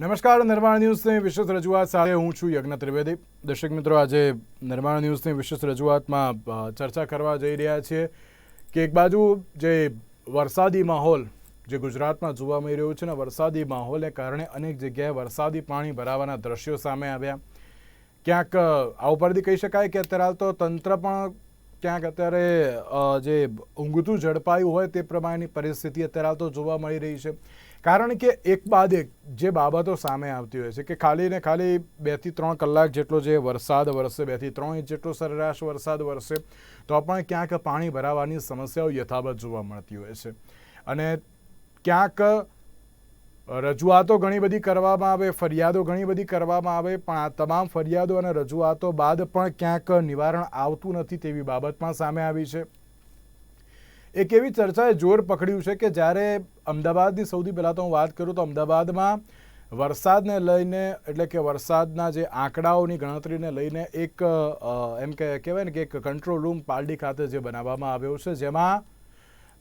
નમસ્કાર, નિર્માણ ન્યૂઝની વિશેષ રજૂઆત સાથે હું છું યજ્ઞ ત્રિવેદી. દર્શક મિત્રો, આજે નિર્માણ ન્યૂઝની વિશેષ રજૂઆતમાં ચર્ચા કરવા જઈ રહ્યા છીએ કે એક બાજુ જે વરસાદી માહોલ, જે ગુજરાતમાં જોવા મળી રહ્યું છે ને, વરસાદી માહોલને કારણે અનેક જગ્યાએ વરસાદી પાણી ભરાવાના દ્રશ્યો સામે આવ્યા. ક્યાંક આ ઉપરથી કહી શકાય કે અત્યારે તો તંત્ર પણ ક્યાંક અત્યારે જે ઊંઘતું ઝડપાયું હોય તે પ્રમાણેની પરિસ્થિતિ અત્યારે તો જોવા મળી રહી છે. કારણ કે એક બાદ એક જે બાબતો સામે આવતી હોય છે કે ખાલી ને ખાલી બેથી ત્રણ કલાક જેટલો જે વરસાદ વરસે બેથી ત્રણ ઇંચ જેટલો સરેરાશ વરસાદ વરસે, તો પણ ક્યાંક પાણી ભરાવાની સમસ્યાઓ યથાવત જોવા મળતી હોય છે. અને ક્યાંક રજૂઆતો ઘણી બધી કરવામાં આવે, ફરિયાદો ઘણી બધી કરવામાં આવે, પણ આ તમામ ફરિયાદો અને રજૂઆતો બાદ પણ ક્યાંક નિવારણ આવતું નથી તેવી બાબતમાં સામે આવી છે. એક એવી ચર્ચાએ જોર પકડ્યું છે કે જ્યારે અમદાવાદની સૌથી પહેલાં તો હું વાત કરું તો અમદાવાદમાં વરસાદને લઈને, એટલે કે વરસાદના જે આંકડાઓની ગણતરીને લઈને એક એમ કે, કહેવાય ને કે એક કંટ્રોલ રૂમ પાલડી ખાતે જે બનાવવામાં આવ્યો છે, જેમાં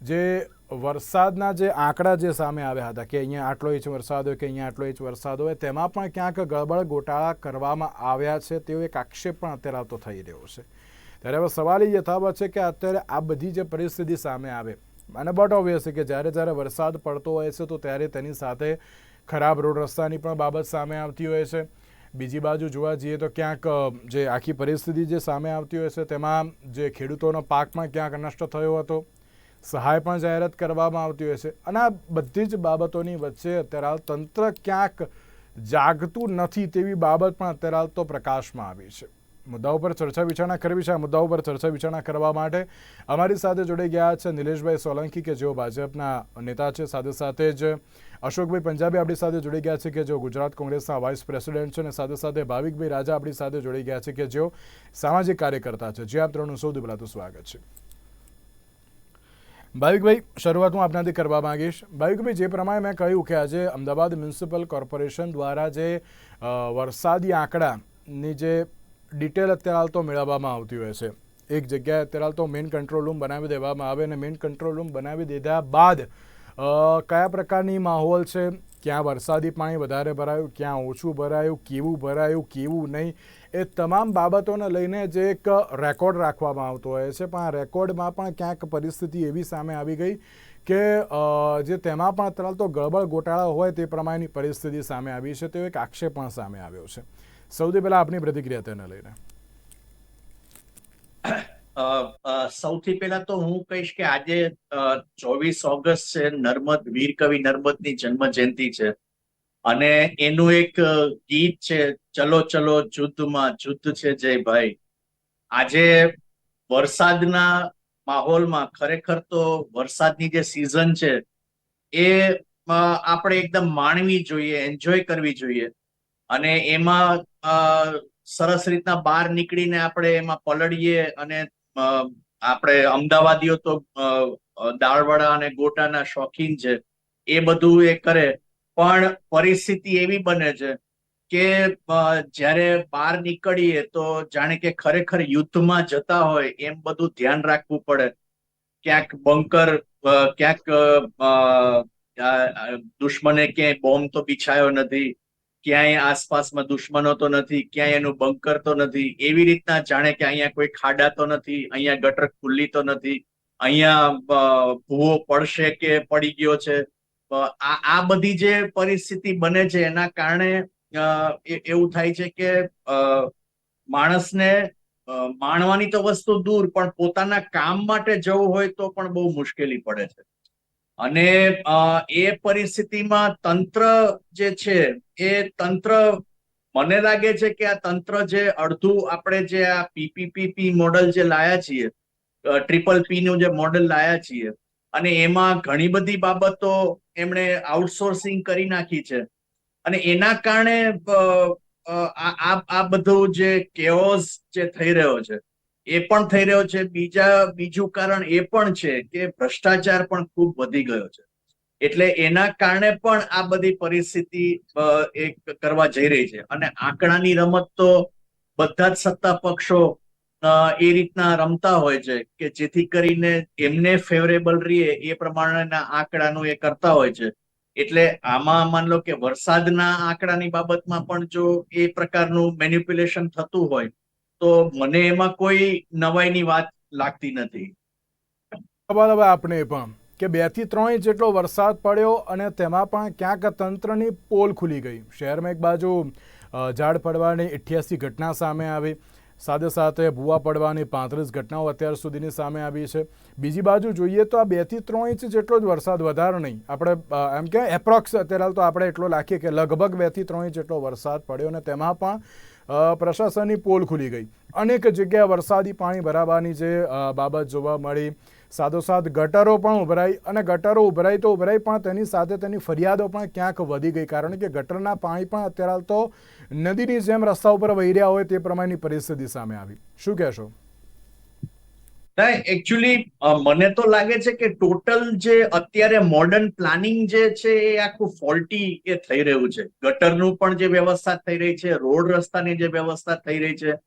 જે વરસાદના જે આંકડા જે સામે આવ્યા હતા કે અહીંયા આટલો ઇંચ વરસાદ હોય કે અહીંયા આટલો ઇંચ વરસાદ હોય, તેમાં પણ ક્યાંક ગડબડ ગોટાળા કરવામાં આવ્યા છે તેવો એક આક્ષેપ પણ અત્યારે આવતો થઈ રહ્યો છે. ત્યારે હવે સવાલ એ યથાવત છે કે અત્યારે આ બધી જે પરિસ્થિતિ સામે આવે, અને બટ ઓબ્વિયસ છે કે જ્યારે જ્યારે વરસાદ પડતો હોય છે તો ત્યારે તેની સાથે ખરાબ રોડ રસ્તાની પણ બાબત સામે આવતી હોય છે. બીજી બાજુ જોવા જઈએ તો ક્યાંક જે આખી પરિસ્થિતિ જે સામે આવતી હોય છે તેમાં જે ખેડૂતોનો પાક પણ ક્યાંક નષ્ટ થયો હતો. સહાય પણ જાહેરાત કરવામાં આવતી હોય છે. અને આ બધી જ બાબતોની વચ્ચે અત્યારે હાલ તંત્ર ક્યાંક જાગતું નથી તેવી બાબત પણ અત્યારે હાલ તો પ્રકાશમાં આવી છે. મુદ્દા ઉપર ચર્ચા વિચારણા કરવી છે. આ મુદ્દા ઉપર ચર્ચા વિચારણા કરવા માટે અમારી સાથે જોડાઈ ગયા છે નિલેશભાઈ સોલંકી, કે જેઓ ભાજપના નેતા છે. સાથે સાથે જ અશોકભાઈ પંજાબી આપણી સાથે જોડી ગયા છે, કે જેઓ ગુજરાત કોંગ્રેસના વાઇસ પ્રેસિડેન્ટ છે. અને સાથે સાથે ભાવિકભાઈ રાજા આપણી સાથે જોડી ગયા છે, કે જેઓ સામાજિક કાર્યકર્તા છે. જે આપ ત્રણનું સૌથી પહેલાં તો સ્વાગત છે. ભાવિકભાઈ શરૂઆત હું આપનાથી કરવા માગીશ. ભાવિકભાઈ જે પ્રમાણે મેં કહ્યું કે આજે અમદાવાદ મ્યુનિસિપલ કોર્પોરેશન દ્વારા જે વરસાદી આંકડાની જે ડિટેલ અત્યારે તો મેળવવામાં આવતી હોય છે. એક જગ્યાએ અત્યારે તો મેઇન કંટ્રોલ રૂમ બનાવી દેવામાં આવે અને મેઇન કંટ્રોલ રૂમ બનાવી દીધા બાદ કયા પ્રકારની માહોલ છે? ક્યાં વરસાદી પાણી વધારે ભરાયું, ક્યાં ઓછું ભરાયું, કેવું ભરાયું, કેવું નહીં, એ તમામ બાબતોને લઈને જે એક રેકોર્ડ રાખવામાં આવતો હોય છે. પણ આ રેકોર્ડમાં પણ ક્યાંક પરિસ્થિતિ એવી સામે આવી ગઈ કે જે તેમાં પણ અત્યારે તો ગડબડ ગોટાળા હોય તે પ્રમાણેની પરિસ્થિતિ સામે આવી છે. તેવો એક આક્ષેપ પણ સામે આવ્યો છે. સૌથી પહેલાં આપની પ્રતિક્રિયા તેને લઈને. સૌથી પહેલા તો હું કહીશ કે આજે ચોવીસ ઓગસ્ટ છે, નર્મદ, વીર કવિ નર્મદની જન્મ જયંતિ છે. અને એનું એક ગીત છે, ચલો ચલો, જુદ્ધમાં જુદ્ધ છે જય ભાઈ. આજે વરસાદના માહોલમાં ખરેખર તો વરસાદની જે સિઝન છે, એ આપણે એકદમ માણવી જોઈએ એન્જોય કરવી જોઈએ. અને એમાં સરસ રીતના બહાર નીકળીને આપણે એમાં પલળીએ અને આપણે અમદાવાદીઓ તો દાળવડા અને ગોટાના શોખીન છે. એ બધું એ કરે. પણ પરિસ્થિતિ એવી બને છે કે જ્યારે બહાર નીકળીએ તો જાણે કે ખરેખર યુદ્ધમાં જતા હોય એમ બધું ધ્યાન રાખવું પડે. ક્યાંક બંકર ક્યાંક દુશ્મને ક્યાંય બોમ્બ તો બિછાયો નથી. ક્યાંય આસપાસમાં દુશ્મનો તો નથી, ક્યાંય એનું બંકર તો નથી. એવી રીતના જાણે કે અહીંયા કોઈ ખાડા તો નથી, અહીંયા ગટર ખુલ્લી તો નથી. અહીંયા ભૂવો પડશે કે પડી ગયો છે. આ આ બધી જે પરિસ્થિતિ બને છે, એના કારણે એવું થાય છે કે માણસને માણવાની તો વસ્તુ દૂર, પણ પોતાના કામ માટે જવું હોય તો પણ બહુ મુશ્કેલી પડે છે. અને એ પરિસ્થિતિમાં તંત્ર જે છે, એ તંત્ર, મને લાગે છે કે આ તંત્ર જે અડધું આપણે જે આ પીપીપીપી મોડલ જે લાયા છીએ ટ્રિપલ પી નું જે મોડલ લાયા છીએ, અને એમાં ઘણી બધી બાબતો એમણે આઉટસોર્સિંગ કરી નાખી છે. અને એના કારણે આ બધું જે કેઓસ જે થઈ રહ્યો છે. એ પણ થઈ રહ્યો છે. બીજા, બીજું કારણ એ પણ છે કે ભ્રષ્ટાચાર પણ ખૂબ વધી ગયો છે. એટલે એના કારણે પણ આ બધી પરિસ્થિતિ કરવા જઈ રહી છે. અને આંકડાની રમત તો બધા જ સત્તા પક્ષો એ રીતના રમતા હોય છે કે જેથી કરીને એમને ફેવરેબલ રહીએ એ પ્રમાણેના આંકડાનું એ કરતા હોય છે. એટલે આમાં માન લો કે વરસાદના આંકડાની બાબતમાં પણ જો એ પ્રકારનું મેન્યુપ્યુલેશન થતું હોય તો મને એમાં કોઈ નવાઈની વાત લાગતી નથી. ખબર હવે આપણે પણ કે બેથી ત્રણ ઇંચ જેટલો વરસાદ પડ્યો અને તેમાં પણ ક્યાંક તંત્રની પોલ ખુલી ગઈ. શહેરમાં એક બાજુ ઝાડ પડવાની અઠ્યાસી ઘટના સામે આવી. સાથે સાથે ભૂવા પડવાની પાંત્રીસ ઘટનાઓ અત્યાર સુધીની સામે આવી છે. બીજી બાજુ જોઈએ તો આ બેથી ત્રણ ઇંચ જેટલો જ વરસાદ વધારે નહીં. આપણે એમ કે એપ્રોક્સ અત્યારે તો આપણે એટલો લાખીએ કે લગભગ બેથી ત્રણ ઇંચ જેટલો વરસાદ પડ્યો અને તેમાં પણ પ્રશાસનની પોલ ખુલી ગઈ. અનેક જગ્યાએ વરસાદી પાણી ભરાવાની જે બાબત જોવા મળી. સાથોસાથ ગટરો પણ ઉભરાઈ અને ગટરો ઉભરાઈ તો ઉભરાઈ, પણ તેની સાથે તેની ફરિયાદો પણ ક્યાંક વધી ગઈ. કારણ કે ગટરના પાણી પણ અત્યારે તો નદીની જેમ રસ્તા ઉપર વહી રહ્યા હોય તે પ્રમાણેની પરિસ્થિતિ સામે આવી. શું કહેશો? એકચ્યુઅલી મને તો લાગે છે કે ટોટલ જે અત્યારે મોડર્ન પ્લાનિંગ જે છે એ આખું ફોલ્ટી એ થઈ રહ્યું છે. ગટરનું પણ જે વ્યવસ્થા થઈ રહી છે, રોડ રસ્તાની જે વ્યવસ્થા થઈ રહી છે,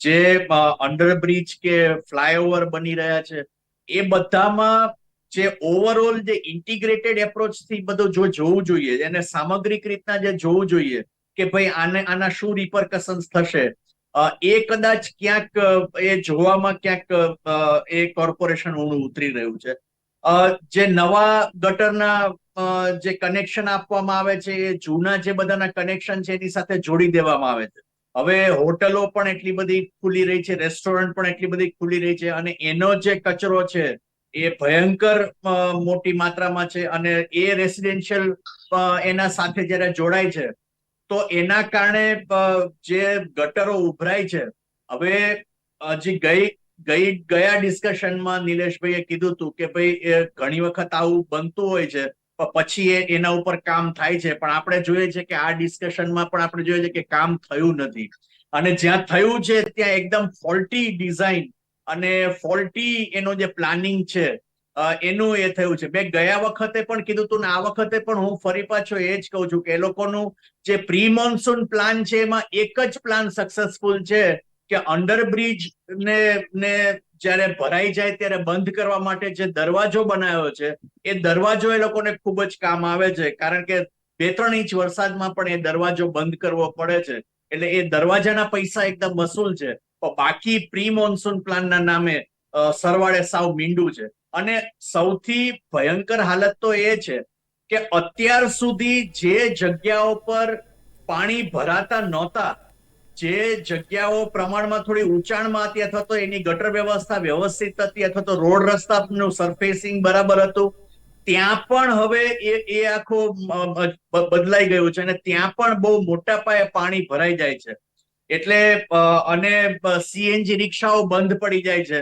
જે અંડરબ્રિજ કે ફ્લાયઓવર બની રહ્યા છે, એ બધામાં જે ઓવરઓલ જે ઇન્ટિગ્રેટેડ એપ્રોચથી બધું જો જોવું જોઈએ, એને સામગ્રિક રીતના જે જોવું જોઈએ કે ભાઈ આને, આના શું રિપરકશન્સ થશે એ કદાચ ક્યાંક, એ જોવામાં ક્યાંક એ કોર્પોરેશન ઊણું ઉતરી રહ્યું છે. જે નવા ગટરના જે કનેક્શન આપવામાં આવે છે, એ જૂના જે બધાના કનેક્શન છે, એની સાથે જોડી દેવામાં આવે છે. હવે હોટલો પણ એટલી બધી ખુલી રહી છે, રેસ્ટોરન્ટ પણ એટલી બધી ખુલી રહી છે, અને એનો જે કચરો છે, એ ભયંકર મોટી માત્રામાં છે, અને એ રેસિડેન્શિયલ એના સાથે જ્યારે જોડાય છે તો એના કારણે જે ગટરો ઉભરાય છે, હવે હજી ગઈ ગઈ, ગયા ડિસ્કશનમાં નિલેશભાઈએ કીધું હતું કે ભાઈ ઘણી વખત આવું બનતું હોય છે પછી એ એના ઉપર કામ થાય છે. પણ આપણે જોઈએ છે કે આ ડિસ્કશનમાં પણ આપણે જોઈએ છે કે કામ થયું નથી. અને જ્યાં થયું છે, ત્યાં એકદમ ફોલ્ટી ડિઝાઇન અને ફોલ્ટી એનો જે પ્લાનિંગ છે એનું એ થયું છે. મેં ગયા વખતે પણ કીધું હતું ને આ વખતે પણ હું ફરી પાછો એ જ કહું છું કે એ લોકોનું જે પ્રી મોન્સૂન પ્લાન છે એમાં એક જ પ્લાન સક્સેસફુલ છે કે અંડરબ્રિજ ને ને જ્યારે ભરાઈ જાય ત્યારે બંધ કરવા માટે જે દરવાજો બનાવ્યો છે, એ દરવાજો એ લોકોને ખૂબ જ કામ આવે છે. કારણ કે બે ત્રણ ઇંચ વરસાદમાં પણ એ દરવાજો બંધ કરવો પડે છે. એટલે એ દરવાજાના પૈસા એકદમ વસૂલ છે. બાકી પ્રી મોન્સૂન પ્લાનના નામે સરવાળે સાવ મીંડું છે. અને સૌથી ભયંકર હાલત તો એ છે કે અત્યાર સુધી જે જગ્યાઓ પર પાણી ભરાતા નહોતા, જે જગ્યાઓ પ્રમાણમાં થોડી ઊંચાણમાં હતી અથવા તો એની ગટર વ્યવસ્થા વ્યવસ્થિત હતી અથવા તો રોડ રસ્તાનું સરફેસિંગ બરાબર હતું, ત્યાં પણ હવે એ એ આખો બદલાઈ ગયું છે અને ત્યાં પણ બહુ મોટા પાયે પાણી ભરાઈ જાય છે. એટલે અને સીએનજી રિક્ષાઓ બંધ પડી જાય છે.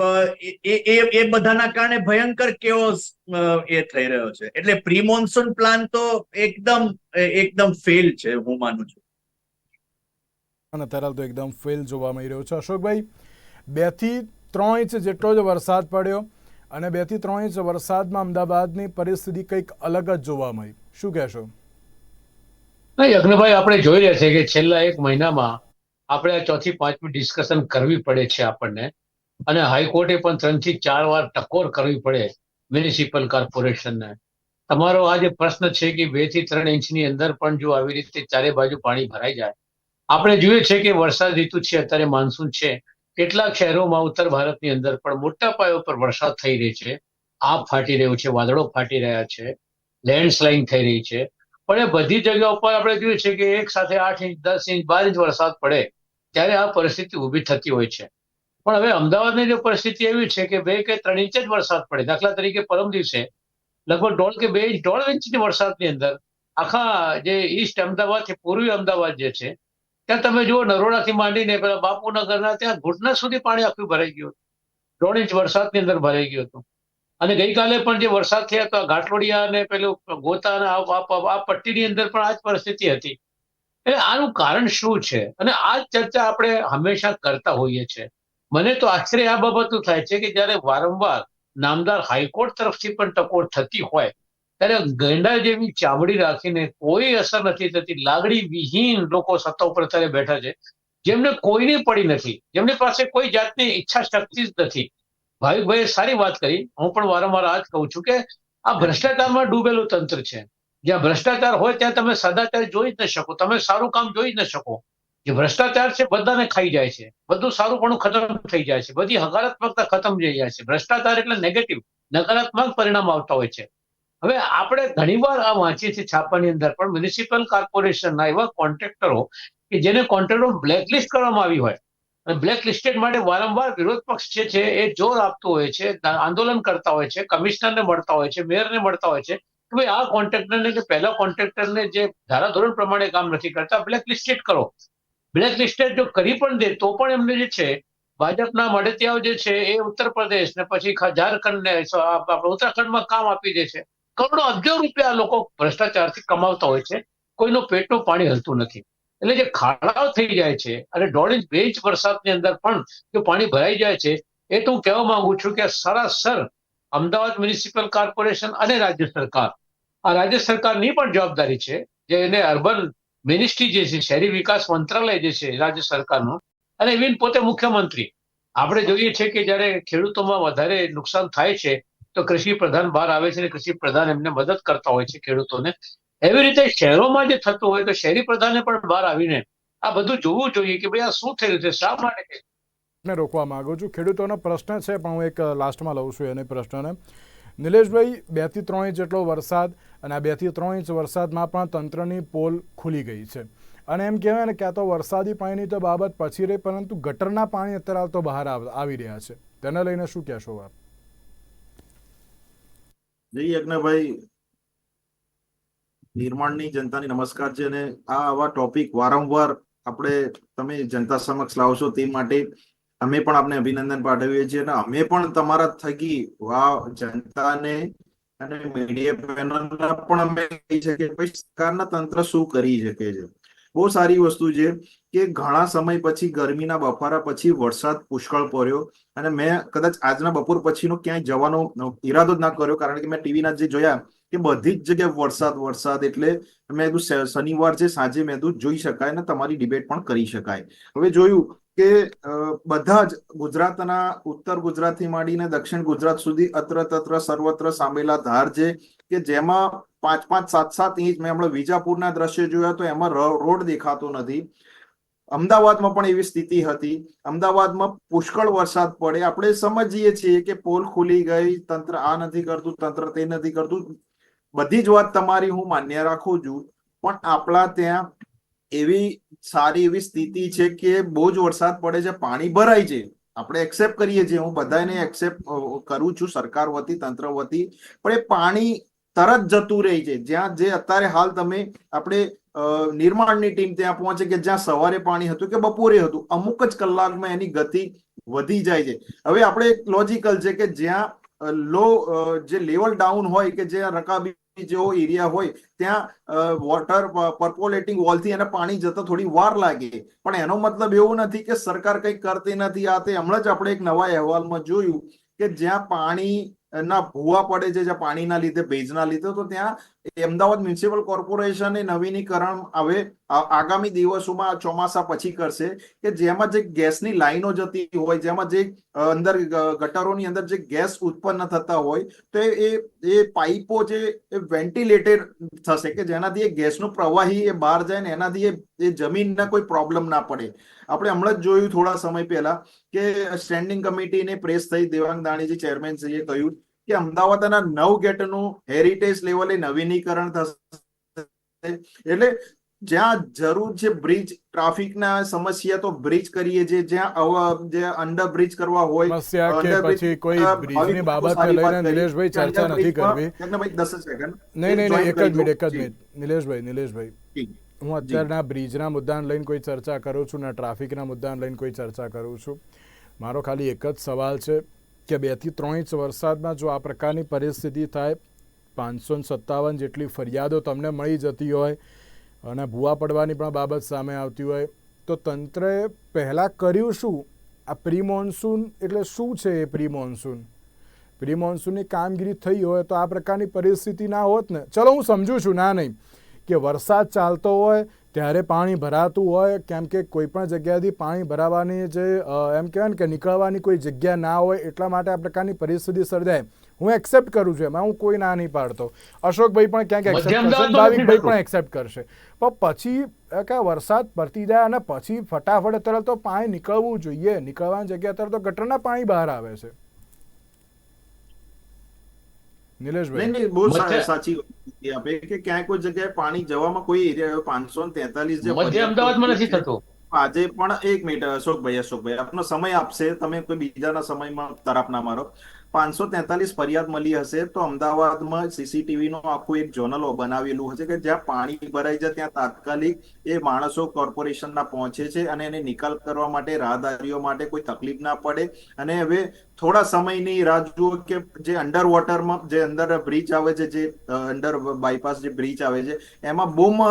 એ એ બધાના કારણે ભયંકર કેઓસ એ થઈ રહ્યો છે. એટલે પ્રી મોન્સૂન પ્લાન તો એકદમ એકદમ ફેલ છે હું માનું છું. અને અત્યારે તો એકદમ ફેલ જોવા મળી રહ્યો છે. અશોકભાઈ બેથી ત્રણ ઇંચ જેટલો જ વરસાદ પડ્યો અને બેથી ત્રણ ઇંચ વરસાદમાં અમદાવાદની પરિસ્થિતિ કંઈક અલગ જ જોવા મળી. શું કહેશો? યજ્ઞભાઈ આપણે જોઈ રહ્યા છે કે છેલ્લા એક મહિનામાં આપણે આ ચોથી પાંચમી ડિસ્કશન કરવી પડે છે આપણને. અને હાઈકોર્ટે પણ ત્રણથી ચાર વાર ટકોર કરવી પડે મ્યુનિસિપલ કોર્પોરેશનને. તમારો આ જે પ્રશ્ન છે કે બેથી ત્રણ ઇંચની અંદર પણ જો આવી રીતે ચારે બાજુ પાણી ભરાઈ જાય, આપણે જોઈએ છે કે વરસાદ ઋતુ છે, અત્યારે માન્સૂન છે. કેટલાક શહેરોમાં ઉત્તર ભારતની અંદર પણ મોટા પાયા પર વરસાદ થઈ રહી છે. આપ ફાટી રહ્યું છે, વાદળો ફાટી રહ્યા છે લેન્ડસ્લાઇડ થઈ રહી છે. પણ એ બધી જગ્યા ઉપર આપણે જોઈએ છે કે એક સાથે આઠ ઇંચ, દસ ઇંચ, બાર ઇંચ વરસાદ પડે, ત્યારે આ પરિસ્થિતિ ઊભી થતી હોય છે. પણ હવે અમદાવાદની જે પરિસ્થિતિ એવી છે કે બે કે ત્રણ ઇંચ જ વરસાદ પડે. દાખલા તરીકે પરમ દિવસે લગભગ દોઢ કે બે ઇંચ, દોઢ ઇંચની વરસાદની અંદર આખા જે ઈસ્ટ અમદાવાદ છે, પૂર્વી અમદાવાદ જે છે, ત્યાં તમે જુઓ નરોડાથી માંડીને પેલા બાપુનગરના ત્યાં ઘૂંટના સુધી પાણી આખું ભરાઈ ગયું દોઢ ઇંચ વરસાદની અંદર ભરાઈ ગયું હતું. અને ગઈકાલે પણ જે વરસાદ થયા હતા, ઘાટલોડિયા અને પેલું ગોતા અને આ પટ્ટીની અંદર પણ આ જ પરિસ્થિતિ હતી. એટલે આનું કારણ શું છે? અને આ ચર્ચા આપણે હંમેશા કરતા હોઈએ છીએ. મને તો આશ્ચર્ય આ બાબતનું થાય છે કે જ્યારે વારંવાર નામદાર હાઈકોર્ટ તરફથી પણ ટકોર થતી હોય, ત્યારે ગેંડા જેવી ચામડી રાખીને કોઈ અસર નથી થતી. લાગણી વિહીન લોકો સત્તા ઉપર અત્યારે બેઠા છે, જેમને કોઈની પડી નથી, જેમની પાસે કોઈ જાતની ઈચ્છા શક્તિ જ નથી. ભાવિકભાઈએ સારી વાત કરી. હું પણ વારંવાર આ જ કહું છું કે આ ભ્રષ્ટાચારમાં ડૂબેલું તંત્ર છે. જ્યાં ભ્રષ્ટાચાર હોય ત્યાં તમે સદાચાર જોઈ જ ન શકો. તમે સારું કામ જોઈ જ ન શકો. જે ભ્રષ્ટાચાર છે, બધાને ખાઈ જાય છે. બધું સારું પણ ખતમ થઈ જાય છે. બધી હકારાત્મકતા ખતમ થઈ જાય છે. ભ્રષ્ટાચાર એટલે નેગેટિવ નકારાત્મક પરિણામ આવતા હોય છે. હવે આપણે ઘણીવાર આ વાંચીએ છીએ છાપાની અંદર પણ મ્યુનિસિપલ કોર્પોરેશનના એવા કોન્ટ્રાક્ટરો કે જેને કોન્ટ્રાક્ટરો બ્લેકલિસ્ટ કરવામાં આવી હોય, અને બ્લેક લિસ્ટેડ માટે વારંવાર વિરોધ પક્ષ જે છે એ જોર આપતો હોય છે, આંદોલન કરતા હોય છે, કમિશનરને મળતા હોય છે, મેયરને મળતા હોય છે કે ભાઈ આ કોન્ટ્રાક્ટરને કે પહેલા કોન્ટ્રાક્ટરને જે ધારાધોરણ પ્રમાણે કામ નથી કરતા બ્લેક લિસ્ટેડ કરો. બ્લેક લિસ્ટેડ જો કરી પણ દે, તો પણ એમને જે છે, ભાજપના મળતિયાઓ જે છે એ ઉત્તર પ્રદેશ ને પછી ઝારખંડ ને આપણે ઉત્તરાખંડમાં કામ આપી દે છે. કરોડો અબજો રૂપિયા લોકો ભ્રષ્ટાચારથી કમાવતા હોય છે. કોઈનું પેટનું પાણી હલતું નથી. એટલે જે ખાડાઓ થઈ જાય છે અને દોઢ ઇંચ, બે ઇંચ વરસાદની અંદર પણ જો પાણી ભરાઈ જાય છે, એ તો હું કહેવા માંગુ છું કે સરાસર અમદાવાદ મ્યુનિસિપલ કોર્પોરેશન અને રાજ્ય સરકાર, આ રાજ્ય સરકારની પણ જવાબદારી છે, જે એને અર્બન મિનિસ્ટ્રી જે છે, શહેરી વિકાસ મંત્રાલય જે છે, રાજ્ય સરકારનું, અને ઇવન પોતે મુખ્યમંત્રી. આપણે જોઈએ છીએ કે જ્યારે ખેડૂતોમાં વધારે નુકસાન થાય છે, તો કૃષિ પ્રધાન બહાર આવે છે અને કૃષિ પ્રધાન એમને મદદ કરતા હોય છે ખેડૂતોને. એવી રીતે શહેરોમાં જે થતું હોય તો શહેરી પ્રધાને પણ બહાર આવીને આ બધું જોવું જોઈએ કે ભાઈ આ શું થયું છે, શા માટે? રોકવા માંગુ છું. ખેડૂતોનો પ્રશ્ન છે, પણ હું એક લાસ્ટમાં લઉં છું એને પ્રશ્નને. નિલેશભાઈ, બેથી ત્રણ ઇંચ જેટલો વરસાદ અને આ બેથી ત્રણ ઇંચ વરસાદમાં પણ તંત્રની પોલ ખુલી ગઈ છે. અને એમ કહેવાય ને કે તો વરસાદી પાણીની તો બાબત પછી રહી, પરંતુ ગટરના પાણી અત્યારે હાલ તો બહાર આવી રહ્યા છે. તેને લઈને શું કહેશો આપ જય યજ્ઞભાઈ. નિર્માણની જનતાની નમસ્કાર છે અને આ આવા ટોપિક વારંવાર આપણે તમે જનતા સમક્ષ લાવશો તે માટે અમે પણ આપને અભિનંદન પાઠવીએ છીએ અને અમે પણ તમારા થકી વા જનતાને અને મીડિયા પેનલના પણ અમે કહી શકીએ ભાઈ સરકારના તંત્ર શું કરી શકે છે. બહુ સારી વસ્તુ છે કે ઘણા સમય પછી ગરમીના બફારા પછી વરસાદ પુષ્કળ પડ્યો અને મેં કદાચ આજના બપોર પછીનો ક્યાંય જવાનો ઈરાદો જ ના કર્યો કારણ કે મેં ટીવીના જે જોયા કે બધી જ જગ્યાએ વરસાદ વરસાદ એટલે મેં કીધું શનિવાર છે, સાંજે મેં કીધું જોઈ શકાય ને તમારી ડિબેટ પણ કરી શકાય. હવે જોયું કે બધા જ ગુજરાતના ઉત્તર ગુજરાતથી માંડીને દક્ષિણ ગુજરાત સુધી અત્ર તત્ર સર્વત્ર સામેલા ધાર છે કે જેમાં પાંચ પાંચ સાત સાત ઇંચ મેં હમણાં વિજાપુરના દ્રશ્ય જોયા તો એમાં રોડ દેખાતો નથી. અમદાવાદમાં પણ એવી સ્થિતિ હતી. અમદાવાદમાં પુષ્કળ વરસાદ પડે. આપણે સમજીએ છીએ કે પોલ ખુલી ગઈ, તંત્ર આ નથી કરતું, તંત્ર તે નથી કરતું. બધી જ વાત તમારી હું માન્ય રાખું છું. પણ આપણા ત્યાં એવી સારી એવી સ્થિતિ છે કે બહુ જ વરસાદ પડે છે, પાણી ભરાય છે. આપણે એક્સેપ્ટ કરીએ છીએ. હું બધાને એક્સેપ્ટ કરું છું. સરકાર વતી, તંત્ર વતી. પણ એ પાણી તરત જતું રહે છે. જ્યાં જે અત્યારે હાલ તમે આપણે નિર્માણની ટીમ ત્યાં પહોંચે કે જ્યાં સવારે પાણી હતું કે બપોરે હતું, અમુક જ કલાકમાં એની ગતિ વધી જાય છે. હવે આપણે એક લોજિકલ છે કે જ્યાં લો જે લેવલ ડાઉન હોય કે જ્યાં રકાબી જેવો એરિયા હોય, ત્યાં વોટર પર્પોલેટિંગ વોલથી એને પાણી જતા થોડી વાર લાગે. પણ એનો મતલબ એવું નથી કે સરકાર કંઈ કરતી નથી. આ તે હમણાં જ આપણે એક નવા અહેવાલમાં જોયું કે જ્યાં પાણી ના, ભૂવા પડે છે, જ્યાં પાણીના લીધે, ભેજના લીધે, તો ત્યાં અમદાવાદ મ્યુનિસિપલ કોર્પોરેશને નવીનીકરણ હવે આગામી દિવસોમાં ચોમાસા પછી કરશે કે જેમાં જે ગેસની લાઈનો જતી હોય, જેમાં જે અંદર ગટરોની અંદર જે ગેસ ઉત્પન્ન થતા હોય, તો એ એ પાઇપો જે વેન્ટિલેટેડ થશે કે જેનાથી એ ગેસનું પ્રવાહી એ બહાર જાય ને એનાથી એ જમીનના કોઈ પ્રોબ્લેમ ના પડે. આપણે હમણાં જ જોયું થોડા સમય પહેલા કે સ્ટેન્ડિંગ કમિટીને પ્રેસ થઈ દેવાંગ દાણીજી ચેરમેન શ્રીએ કહ્યું કે અમદાવાદના નવ ગેટનું હેરિટેજ લેવલે નવીનીકરણ થશે. એટલે જ્યાં જરૂર છે બ્રિજ ટ્રાફિકના સમસ્યા તો બ્રિજ કરીએ છીએ જ્યાં જે અંડર બ્રિજ કરવા હોય સમસ્યા કે પછી કોઈ બ્રિજની બાબતને લઈને નિલેશભાઈ ચર્ચા નથી કરવી. નહીં એક જ મિનિટ એક જ મિનિટ નિલેશભાઈ નિલેશભાઈ. હું અત્યારના બ્રિજના મુદ્દાને લઈને કોઈ ચર્ચા કરું છું ને ટ્રાફિકના મુદ્દાને લઈને કોઈ ચર્ચા કરું છું. મારો ખાલી એક જ સવાલ છે કે બેથી ત્રણ ઇંચ વરસાદમાં જો આ પ્રકારની પરિસ્થિતિ થાય પાંચસો સત્તાવન જેટલી ફરિયાદો તમને મળી જતી હોય અને ભૂવા પડવાની પણ બાબત સામે આવતી હોય તો તંત્રએ પહેલાં કર્યું શું? આ પ્રી મોન્સૂન એટલે શું છે એ પ્રી મોન્સૂન પ્રી મોન્સૂનની કામગીરી થઈ હોય તો આ પ્રકારની પરિસ્થિતિ ના હોત ને? ચલો હું સમજુ છું ના નહીં. કે વરસાદ ચાલતો હોય ત્યારે પાણી ભરાતું હોય કેમ કે કોઈ પણ જગ્યાએથી પાણી ભરાવાની જે એમ કહેવાય ને કે નીકળવાની કોઈ જગ્યા ના હોય એટલા માટે આ પ્રકારની પરિસ્થિતિ સર્જાય. હું એક્સેપ્ટ કરું છું એમાં હું કોઈ ના નહીં પાડતો. અશોકભાઈ પણ ક્યાંક એક્સેપ્ટ કરશે ભાવિકભાઈ પણ એક્સેપ્ટ કરશે. પણ પછી કે વરસાદ પડતી જાય અને પછી ફટાફટ તરત તો પાણી નીકળવું જોઈએ. નીકળવાની જગ્યા તરત તો ગટરના પાણી બહાર આવે છે. નિલેશભાઈ. નહીં નહીં બહુ સાચી વાત આપે કે ક્યાંય કોઈ જગ્યાએ પાણી જવામાં કોઈ એરિયા પાંચસો ને તેતાલીસ જે મધ્ય અમદાવાદમાં નથી થતો. આજે પણ એક મિનિટ અશોકભાઈ અશોકભાઈ આપનો સમય આપશે તમે કોઈ બીજાના સમયમાં તરફ ના મારો. પાંચસો તેતાલીસ ફરિયાદ મળી હશે તો અમદાવાદમાં સીસીટીવી નું આખું એક જોનલ બનાવેલું હશે કે જ્યાં પાણી ભરાઈ જાય ત્યાં તાત્કાલિક એ માણસો કોર્પોરેશનના પહોંચે છે અને એને નિકાલ કરવા માટે, રાહદારીઓ માટે કોઈ તકલીફ ના પડે. અને હવે થોડા સમયની રાહ જુઓ કે જે અંડર વોટરમાં જે અંદર બ્રિજ આવે છે, જે અંડર બાયપાસ જે બ્રિજ આવે છે, એમાં બૂમ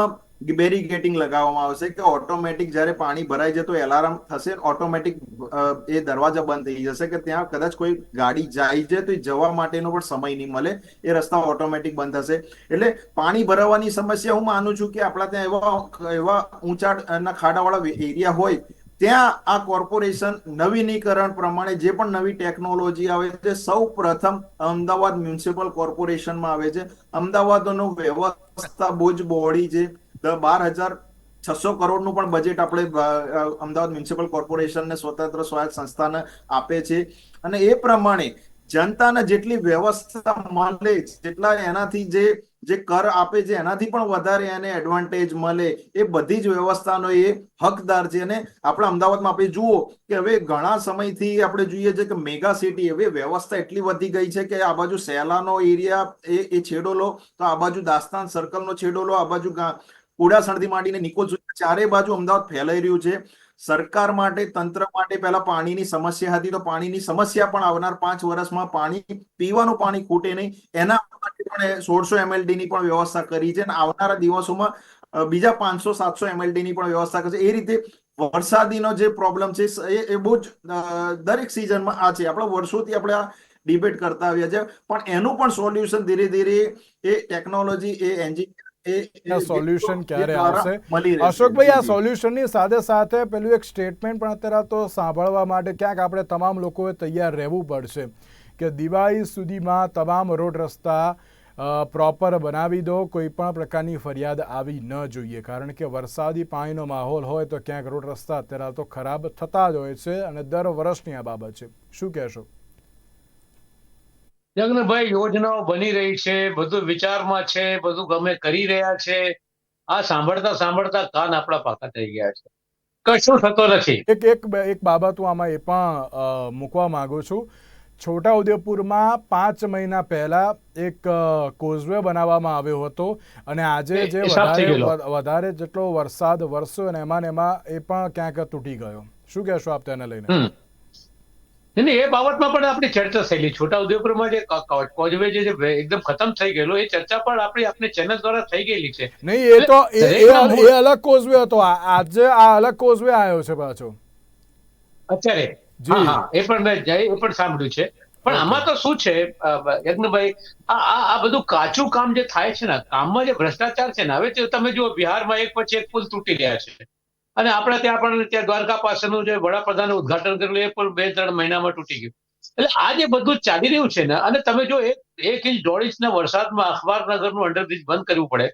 બેરીગેટિંગ લગાવવામાં આવશે કે ઓટોમેટિક જ્યારે પાણી ભરાઈ જાય તો એલાર્મ થશે ઓટોમેટિક એ દરવાજા બંધ થઈ જશે કે ત્યાં કદાચ કોઈ ગાડી જાય છે તો જવા માટેનો પણ સમય નહીં મળે, એ રસ્તા ઓટોમેટિક બંધ થશે. એટલે પાણી ભરાવાની સમસ્યા હું માનું છું કે આપણા ત્યાં એવા એવા ઊંચાના ખાડાવાળા એરિયા હોય, ત્યાં આ કોર્પોરેશન નવીનીકરણ પ્રમાણે જે પણ નવી ટેકનોલોજી આવે છે, સૌ પ્રથમ અમદાવાદ મ્યુનિસિપલ કોર્પોરેશનમાં આવે છે. અમદાવાદનો વ્યવસ્થા બોજ બોડી છે. બાર હજાર છસો કરોડનું પણ બજેટ આપણે અમદાવાદ મ્યુનિસિપલ કોર્પોરેશનને સ્વતંત્ર સ્વાયત્ત સંસ્થાને આપે છે. અને એ પ્રમાણે જનતાને જેટલી વ્યવસ્થા મળે, જેટલા એનાથી જે જે કર આપે છે, એનાથી પણ વધારે એને એડવાન્ટેજ મળે, એ બધી જ વ્યવસ્થાનો એ હકદાર છે. અને આપણે અમદાવાદમાં આપણે જુઓ કે હવે ઘણા સમયથી આપણે જોઈએ છે કે મેગા સિટી હવે વ્યવસ્થા એટલી વધી ગઈ છે કે આ બાજુ સેલાનો એરિયા એ એ છેડો લો, તો આ બાજુ દાસ્તાન સર્કલનો છેડો લો, આ બાજુ કુડાસણથી માંડીને નિકોલ સુધી ચારે બાજુ અમદાવાદ ફેલાઈ રહ્યું છે. સરકાર માટે, તંત્ર માટે પહેલા પાણીની સમસ્યા હતી, તો પાણીની સમસ્યા પણ આવનાર પાંચ વર્ષમાં પાણી પીવાનું પાણી ખૂટે નહીં. એના માટે પણ સોળસો એમએલડી ની પણ વ્યવસ્થા કરી છે અને આવનારા દિવસોમાં બીજા પાંચસો, સાતસો એમએલડી ની પણ વ્યવસ્થા કરશે એ રીતે વરસાદીનો જે પ્રોબ્લેમ છે, એ બહુ જ દરેક સિઝનમાં આ છે. આપણે વર્ષોથી આપણે આ ડિબેટ કરતા આવ્યા છે. પણ એનું પણ સોલ્યુશન ધીરે ધીરે એ ટેકનોલોજી એ એન્જિન એ આ ક્યારે આવશે? અશોકભાઈ આ. સોલ્યુશનની સાથે સાથે પેલું એક સ્ટેટમેન્ટ પણ અત્યારે તો સાંભળવા માટે ક્યાંક આપણે તમામ લોકોએ તૈયાર રહેવું પડશે કે દિવાળી સુધીમાં તમામ રોડ રસ્તા પ્રોપર બનાવી દો કોઈ પણ પ્રકારની ફરિયાદ આવી ન જોઈએ કારણ કે વરસાદી પાણીનો માહોલ હોય તો ક્યાંક રોડ રસ્તા અત્યારે તો ખરાબ થતા જ હોય છે અને દર વર્ષની આ બાબત છે શું કહેશો જગનભાઈ યોજનાઓ બની રહી છે બધું વિચારમાં છે બધું ગમે કરી રહ્યા છે. આ સાંભળતા સાંભળતા કાન આપણા પાકા થઈ ગયા છે. કશું થતો નથી. એક એક એક બાબત હું આમાં એ પણ મૂકવા માંગુ છું. છોટાઉદેપુરમાં પાંચ મહિના પહેલા એક કોઝવે બનાવવામાં આવ્યો હતો અને આજે જે વધારે જેટલો વરસાદ વરસ્યો અને એમાં ને એમાં એ પણ ક્યાંક તૂટી ગયો. શું કહેશો આપ તેને લઈને? નહીં, એ બાબતમાં પણ આપણી ચર્ચા થયેલી. છોટાઉદેપુરમાં જે ક- ક- કોઝવે જે જે એકદમ ખતમ થઈ ગયેલો એ ચર્ચા પણ આપણી આપણી ચેનલ દ્વારા થઈ ગયેલી છે. નહીં એ તો એ- અલગ કોઝવે હતો. આજે આ અલગ કોઝવે આવ્યો છે પાછો. અત્યારે? હા હા એ પણ મેં જઈ એ પણ સાંભળ્યું છે. પણ આમાં તો શું છે યજ્ઞભાઈ આ આ આ બધું કાચું કામ જે થાય છે ને કામમાં જે ભ્રષ્ટાચાર છે ને હવે તમે જુઓ બિહારમાં એક પછી એક પુલ તૂટી ગયા છે. અને આપણે ત્યાં પણ ત્યાં દ્વારકા પાસેનું જે વડાપ્રધાને ઉદઘાટન કરેલું એ પણ બે ત્રણ મહિનામાં તૂટી ગયું. એટલે આ જે બધું ચાલી રહ્યું છે ને, અને તમે જો એક ઇંચ દોઢ ઇંચના વરસાદમાં અખબારનગરનું અંડરબ્રિજ બંધ કરવું પડે,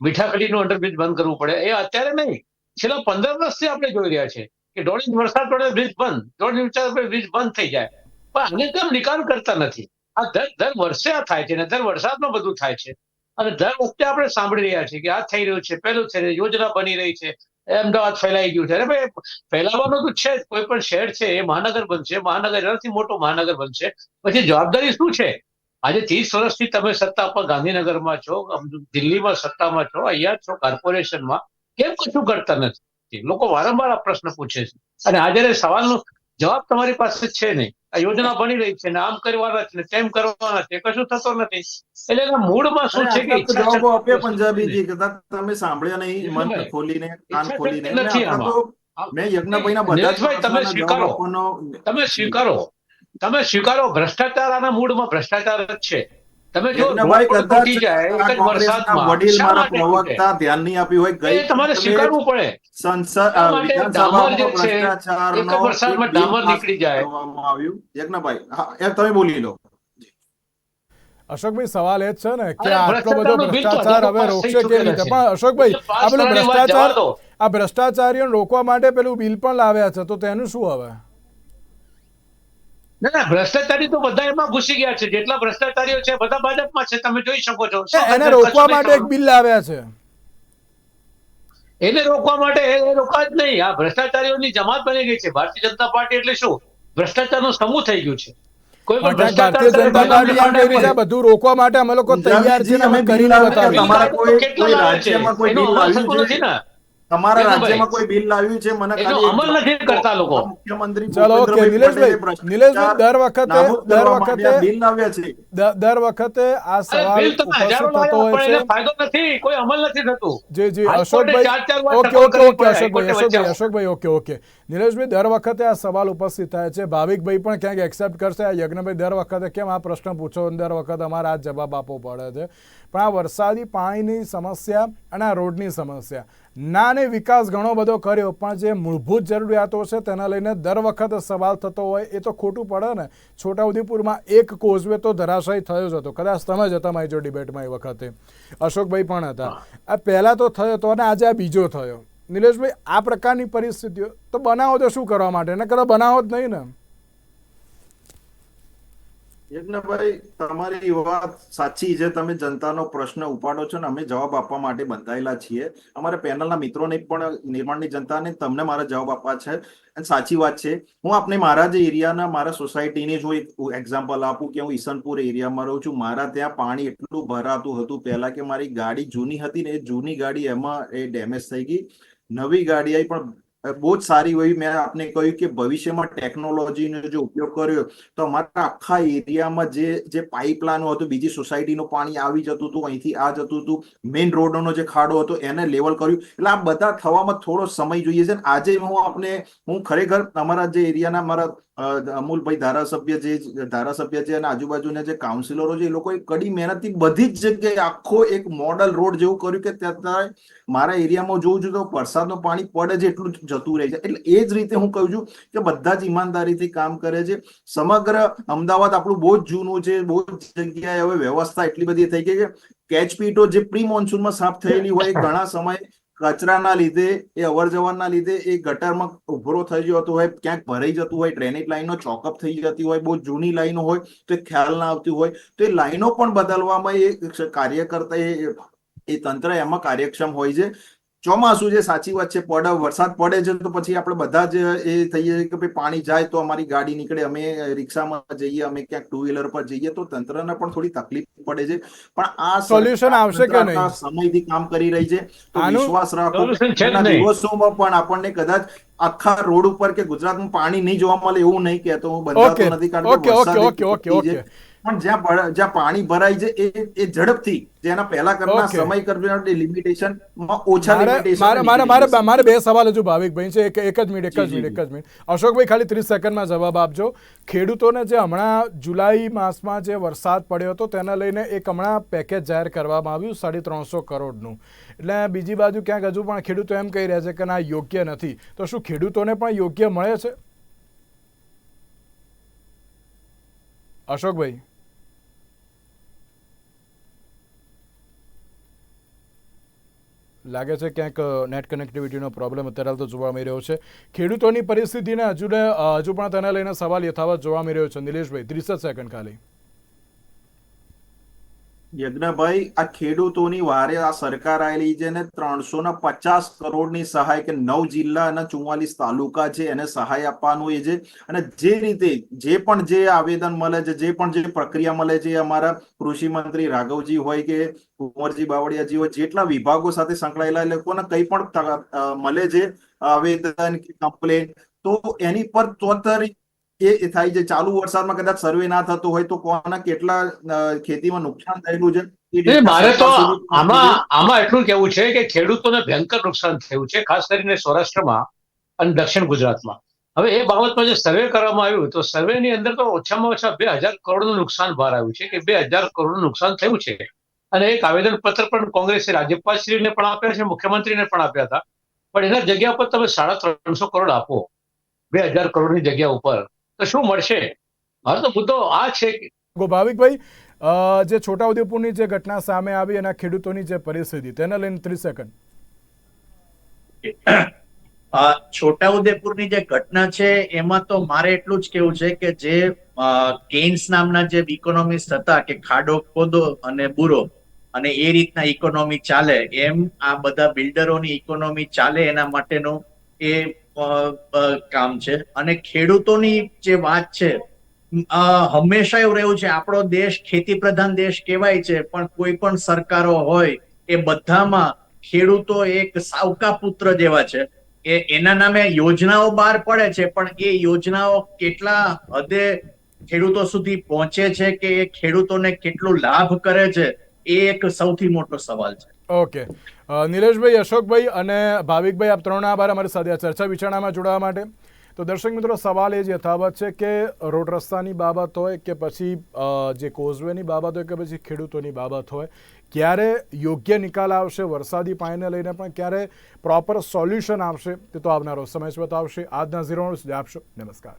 મીઠાખડીનું અંડરબ્રિજ બંધ કરવું પડે, એ અત્યારે નહીં. છેલ્લા પંદર વર્ષથી આપણે જોઈ રહ્યા છે કે દોઢ ઇંચ વરસાદ પડે, બ્રિજ બંધ. દોઢ ઇંચ બ્રિજ બંધ થઈ જાય. પણ આને કેમ નિકાલ કરતા નથી? આ દર દર વર્ષે આ થાય છે ને, દર વરસાદમાં બધું થાય છે. અને દર વખતે આપણે સાંભળી રહ્યા છીએ કે આ થઈ રહ્યું છે પેલું થઈ રહ્યું યોજના બની રહી છે. અમદાવાદ ફેલાઈ ગયું છે. અરે ભાઈ, ફેલાવાનું તો છે કોઈ પણ શહેર છે, એ મહાનગર બનશે, મહાનગર એનાથી મોટો મહાનગર બનશે. પછી જવાબદારી શું છે? આજે ત્રીસ વર્ષથી તમે સત્તા પર ગાંધીનગરમાં છો દિલ્હીમાં સત્તામાં છો, અહીંયા છો કોર્પોરેશનમાં, કેમ કશું કરતા નથી? લોકો વારંવાર આ પ્રશ્ન પૂછે છે. અને આજે સવાલનો જવાબ તમારી પાસે છે નહીં આ યોજના બની રહી છે ને આમ કરવાના છે ને તેમ કરવાના છે. કશું થતો નથી. એટલે મૂળમાં શું છે કે જવાબો આપ્યા પંજાબીજી કદાચ તમે સાંભળ્યા નહીં મન ખોલીને કાન ખોલીને. મેં યજ્ઞભાઈના બધા તમે સ્વીકારો. તમે સ્વીકારો. તમે સ્વીકારો. ભ્રષ્ટાચાર આના મૂળમાં ભ્રષ્ટાચાર જ છે. તમે જો તૂટી જાય એક જ વરસાદમાં વડીલ મારા પ્રવક્તા ધ્યાન નહીં આપ્યું હોય ગઈ તમારે સ્વીકારવું પડે. સંસદ વિધાનસભામાં જે છે, ભ્રષ્ટાચારનો એક જ વરસાદમાં ડામર નીકળી જાય. આવ્યું. યજ્ઞભાઈ હા એમ તમે બોલી લો. અશોકભાઈ સવાલ એ જ છે ને કે આટલો બધો ભ્ષ્ટાચાર હવે રોકશે કેવી રીતે? પણ અશોકભાઈ આ પેલો ભ્રષ્ટાચાર આ ભ્રષ્ટાચારીઓને રોકવા માટે પેલું બિલ પણ લાવ્યા છે તો તેનું શું હવે? ના ના ભ્રષ્ટાચારી તો બધા એમાં ઘૂસી ગયા છે. જેટલા ભ્રષ્ટાચારીઓ છે બધા ભાજપમાં છે. તમે જોઈ શકો છો. એને રોકવા માટે એક બિલ લાવ્યા છે. એને રોકવા માટે એ રોકા જ નહીં. આ ભ્રષ્ટાચારીઓની જમાત બની ગઈ છે. ભારતીય જનતા પાર્ટી એટલે શું? ભ્રષ્ટાચારનો સમૂહ થઈ ગયું છે. કોઈ પણ ભારતીય જનતા પાર્ટી બધું રોકવા માટે અમે લોકો તૈયાર અમે કરીને બતાવીએ. તમારા કોઈ-? રાજ્યમાં કોઈ? નથી ને. તમારા રાજ્યમાં કોઈ બિલ લાવ્યું છે? મને ખાલી અમલ નથી કરતા લોકો. મુખ્યમંત્રી ચલો ઓકે નિલેશભાઈ નિલેશભાઈ દર વખતે દર વખતે બિલ લાવ્યા છે. દર વખતે આ સવાલ ઉપસ્થિત થતો હોય છે. ફાયદો નથી કોઈ અમલ નથી થતું. જી જી Ashokbhai okay okay okay Ashokbhai Ashokbhai Ashokbhai okay okay. Nileshbhai દર વખતે આ સવાલ ઉપસ્થિત થાય છે. ભાવિકભાઈ પણ ક્યાંક એક્સેપ્ટ કરશે? આ યજ્ઞભાઈ દર વખતે કેમ આ પ્રશ્ન પૂછો? દર વખતે અમારે આ જવાબ આપવો પડે છે. પણ આ વરસાદી પાણીની સમસ્યા અને આ રોડની સમસ્યા નાને વિકાસ ઘણો બધો કર્યો પણ જે મૂળભૂત જરૂરિયાતો છે તેના લઈને દર વખત સવાલ થતો હોય એ તો ખોટું પડે ને. છોટાઉદેપુરમાં એક કોઝવે તો ધરાશય થયો જ હતો. કદાચ તમે જ હતા મારી જો ડિબેટમાં એ વખતે. અશોકભાઈ પણ હતા. આ પહેલાં તો થયો હતો અને આજે આ બીજો થયો. નિલેશભાઈ આ પ્રકારની પરિસ્થિતિઓ તો બનાવો તો શું કરવા માટે? એને કદાચ બનાવો જ નહીં ને. યજ્ઞભાઈ તમારી વાત સાચી છે. તમે જનતાનો પ્રશ્ન ઉપાડો છો ને, અમે જવાબ આપવા માટે બંધાયેલા છીએ. અમારા પેનલના મિત્રોને પણ નિર્માણની જનતાને તમને મારા જવાબ આપવા છે. અને સાચી વાત છે. હું આપને મારા જે એરિયાના, મારા સોસાયટીની જો એક એક્ઝામ્પલ આપું કે હું ઈસનપુર એરિયામાં રહું છું. મારા ત્યાં પાણી એટલું ભરાતું હતું પહેલા કે મારી ગાડી જૂની હતી ને, એ જૂની ગાડી એમાં એ ડેમેજ થઈ ગઈ. નવી ગાડી આવી પણ બહુ જ સારી હોય. મેં આપને કહ્યું કે ભવિષ્યમાં ટેકનોલોજીનો જો ઉપયોગ કર્યો, તો અમારા આખા એરિયામાં જે જે પાઇપલાઇનો હતું, બીજી સોસાયટીનું પાણી આવી જતું હતું, અહીંથી આ જતું હતું મેઇન રોડનો જે ખાડો હતો, એને લેવલ કર્યું. એટલે આ બધા થવામાં થોડો સમય જોઈએ છે. આજે હું આપને, હું ખરેખર અમારા જે એરિયાના મારા અમૂલભાઈ ધારાસભ્ય જે, ધારાસભ્ય છે અને આજુબાજુના જે કાઉન્સિલરો છે, એ લોકોએ કડી મહેનતથી બધી જ જગ્યાએ આખો એક મોડલ રોડ જેવું કર્યું કે ત્યાં મારા એરિયામાં જોઉં છું તો વરસાદનું પાણી પડે છે, એટલું જતું રહે છે. એટલે એ જ રીતે હું કહું છું કે બધા જ ઈમાનદારીથી કામ કરે છે. સમગ્ર અમદાવાદ આપણું બહુ જ જૂનું છે, બહુ જ જગ્યાએ હવે વ્યવસ્થા એટલી બધી થઈ ગઈ છે કેચ પીટો જે પ્રી મોન્સૂનમાં સાફ થયેલી હોય ઘણા સમય કચરાના લીધે, એ અવર જવરના લીધે એ ગટરમાં ઉભરો થઈ જતો હોય, ક્યાંક ભરાઈ જતું હોય ડ્રેનેજ લાઈનો ચોકઅપ થઈ જતી હોય, બહુ જૂની લાઈનો હોય, તો ખ્યાલ ના આવતી હોય. તો એ લાઈનો પણ બદલવામાં એ કાર્ય કરતા એ એ તંત્ર એમાં કાર્યક્ષમ હોય છે. ચોમાસું છે સાચી વાત છે પડે વરસાદ પડે છે તો પછી આપણે બધા જ એ થઈએ કે ભાઈ પાણી જાય તો અમારી ગાડી નીકળે અમે રિક્ષામાં જઈએ અમે ક્યાંક ટુ વ્હીલર પર જઈએ તો તંત્રને પણ થોડી તકલીફ પડે છે પણ આ સોલ્યુશન આવશે કે નહીં? સમયથી કામ કરી રહી છે તો વિશ્વાસ રાખો. દિવસોમાં પણ આપણને કદાચ આખા રોડ ઉપર કે ગુજરાતમાં પાણી નહીં જોવા મળે એવું નહીં કહેતો હું બંધાતો નથી કારણ કે વરસાદ ઓકે ઓકે ઓકે ઓકે પણ જ્યાં જ્યાં પાણી ભરાય છે એ એ ઝડપથી જેના પહેલા કરતા સમય કરતા લિમિટેશનમાં ઓછા મારે મારે મારે મારે બે સવાલ હજુ ભાવિકભાઈ છે. એક એક જ મિનિટ એક જી, મિનિટ એક જ મિનિટ અશોકભાઈ ખાલી ત્રીસ સેકન્ડમાં જવાબ આપજો. ખેડૂતોને જે હમણાં જુલાઈ માસમાં જે વરસાદ પડ્યો હતો તેને લઈને એક હમણાં પેકેજ જાહેર કરવામાં આવ્યું સાડી ત્રણસો કરોડનું. એટલે બીજી બાજુ ક્યાંક હજુ પણ ખેડૂતો એમ કહી રહ્યા છે કે ના યોગ્ય નથી. તો શું ખેડૂતોને પણ યોગ્ય મળે છે? અશોકભાઈ. લાગે છે ક્યાંક નેટ કનેક્ટિવિટીનો પ્રોબ્લેમ અત્યારે તો જોવા મળી રહ્યો છે. ખેડૂતોની પરિસ્થિતિને હજુ હજુ પણ તેને લઈને સવાલ યથાવત જોવા મળી રહ્યો છે. નિલેશભાઈ, ત્રીસ જ સેકન્ડ ખાલી. યજ્ઞભાઈ, આ ખેડૂતોની વારે આ સરકાર આવેલી છે ને ત્રણસો ને પચાસ કરોડની સહાય કે નવ જિલ્લા અને ચુમ્માલીસ તાલુકા છે એને સહાય આપવાનું એ છે. અને જે રીતે જે પણ જે આવેદન મળે છે, જે પણ જે પ્રક્રિયા મળે છે અમારા કૃષિ મંત્રી રાઘવજી હોય કે કુંવરજી બાવળિયાજી હોય, જેટલા વિભાગો સાથે સંકળાયેલા લોકોને કંઈ પણ મળે છે, આવેદન કમ્પ્લેન, તો એની પર તોતર એ થાય છે. ચાલુ વરસાદમાં કદાચ સર્વે ના થતો હોય તો કોના કેટલા ખેતીમાં નુકસાન થયેલું છે? મારે તો આમાં આમાં એટલું કેવું છે કે ખેડૂતોને ભયંકર નુકસાન થયું છે ખાસ કરીને સૌરાષ્ટ્રમાં અને દક્ષિણ ગુજરાતમાં. હવે એ બાબતમાં જે સર્વે કરવામાં આવ્યું તો સર્વેની અંદર તો ઓછામાં ઓછા બે હજાર કરોડનું નુકસાન બહાર આવ્યું છે કે બે હજાર કરોડનું નુકસાન થયું છે. અને એક આવેદન પત્ર પણ કોંગ્રેસે રાજ્યપાલશ્રીને પણ આપ્યા છે મુખ્યમંત્રીને પણ આપ્યા હતા. પણ એના જગ્યા પર તમે સાડા ત્રણસો કરોડ આપો બે હજાર કરોડની જગ્યા ઉપર. તો શું મળશે? મારો તો મુદ્દો આ છે કે ભાવિકભાઈ જે છોટાઉદેપુરની જે ઘટના સામે આવી અને ખેડૂતોની જે પરિસ્થિતિ તેને લઈને ત્રીસ સેકન્ડ. છોટાઉદેપુરની જે ઘટના છે એમાં તો મારે એટલું જ કેવું છે કે જે કેન્સ નામના જે ઇકોનોમિસ્ટ હતા કે ખાડો ખોદો અને બુરો અને એ રીતના ઇકોનોમી ચાલે એમ આ બધા બિલ્ડરોની ઇકોનોમી ચાલે એના માટેનું એ કામ છે. અને ખેડૂતોની જે વાત છે હંમેશા એવું રહ્યું છે, આપણો દેશ ખેતી પ્રધાન દેશ કહેવાય છે, પણ કોઈ પણ સરકારો હોય એ બધામાં ખેડૂતો એક સાવકા પુત્ર જેવા છે. એ એના નામે યોજનાઓ બહાર પડે છે, પણ એ યોજનાઓ કેટલા હદે ખેડૂતો સુધી પહોંચે છે કે એ ખેડૂતોને કેટલો લાભ કરે છે, એ એક સૌથી મોટો સવાલ છે. ઓકે. નિલેશભાઈ, અશોકભાઈ અને ભાવિકભાઈ, આપ ત્રણના આભાર અમારી સાથે ચર્ચા વિચારણામાં જોડાવા માટે. તો દર્શક મિત્રો, સવાલ એ જ યથાવત છે કે રોડ રસ્તાની બાબત હોય કે પછી જે કોઝવેની બાબત હોય કે પછી ખેડૂતોની બાબત હોય, ક્યારે યોગ્ય નિકાલ આવશે, વરસાદી પાણીને લઈને પણ ક્યારે પ્રોપર સોલ્યુશન આવશે, તે તો આવનારો સમય બતાવશે. આજના ઝીરો આપશો નમસ્કાર.